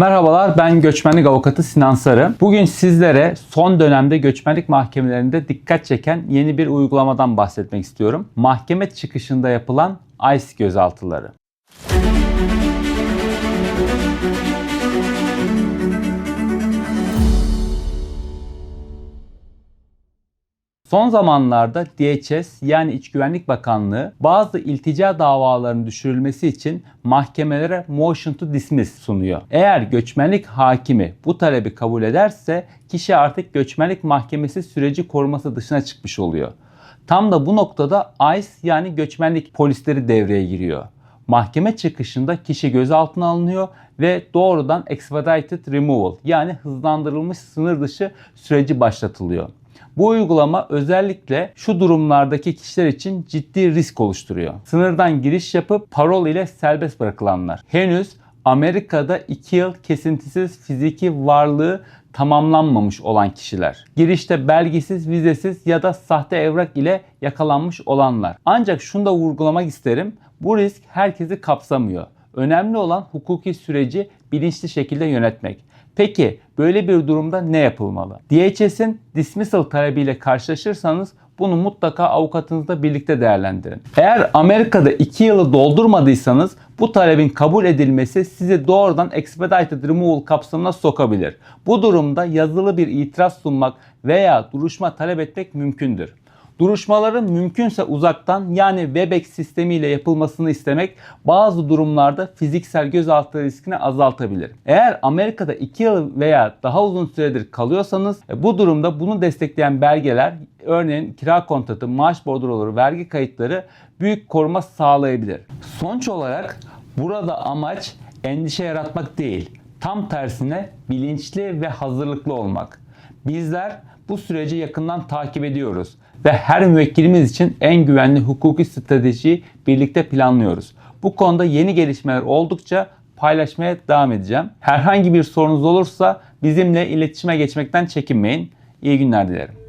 Merhabalar ben göçmenlik avukatı Sinan Sarı. Bugün sizlere son dönemde göçmenlik mahkemelerinde dikkat çeken yeni bir uygulamadan bahsetmek istiyorum. Mahkeme çıkışında yapılan ICE gözaltıları. Son zamanlarda DHS yani İç Güvenlik Bakanlığı bazı iltica davalarının düşürülmesi için mahkemelere motion to dismiss sunuyor. Eğer göçmenlik hakimi bu talebi kabul ederse kişi artık göçmenlik mahkemesi süreci koruması dışına çıkmış oluyor. Tam da bu noktada ICE yani göçmenlik polisleri devreye giriyor. Mahkeme çıkışında kişi gözaltına alınıyor ve doğrudan expedited removal yani hızlandırılmış sınır dışı süreci başlatılıyor. Bu uygulama özellikle şu durumlardaki kişiler için ciddi risk oluşturuyor. Sınırdan giriş yapıp parol ile serbest bırakılanlar. Henüz Amerika'da 2 yıl kesintisiz fiziki varlığı tamamlanmamış olan kişiler. Girişte belgesiz, vizesiz ya da sahte evrak ile yakalanmış olanlar. Ancak şunu da vurgulamak isterim. Bu risk herkesi kapsamıyor. Önemli olan hukuki süreci bilinçli şekilde yönetmek. Peki böyle bir durumda ne yapılmalı? DHS'in dismissal talebiyle karşılaşırsanız bunu mutlaka avukatınızla birlikte değerlendirin. Eğer Amerika'da 2 yılı doldurmadıysanız bu talebin kabul edilmesi sizi doğrudan expedited removal kapsamına sokabilir. Bu durumda yazılı bir itiraz sunmak veya duruşma talep etmek mümkündür. Duruşmaların mümkünse uzaktan yani Webex sistemiyle yapılmasını istemek bazı durumlarda fiziksel gözaltı riskini azaltabilir. Eğer Amerika'da 2 yıl veya daha uzun süredir kalıyorsanız e, bu durumda bunu destekleyen belgeler örneğin kira kontratı, maaş bordroları, vergi kayıtları büyük koruma sağlayabilir. Sonuç olarak burada amaç endişe yaratmak değil. Tam tersine bilinçli ve hazırlıklı olmak. Bizler bu süreci yakından takip ediyoruz ve her müvekkilimiz için en güvenli hukuki stratejiyi birlikte planlıyoruz. Bu konuda yeni gelişmeler oldukça paylaşmaya devam edeceğim. Herhangi bir sorunuz olursa bizimle iletişime geçmekten çekinmeyin. İyi günler dilerim.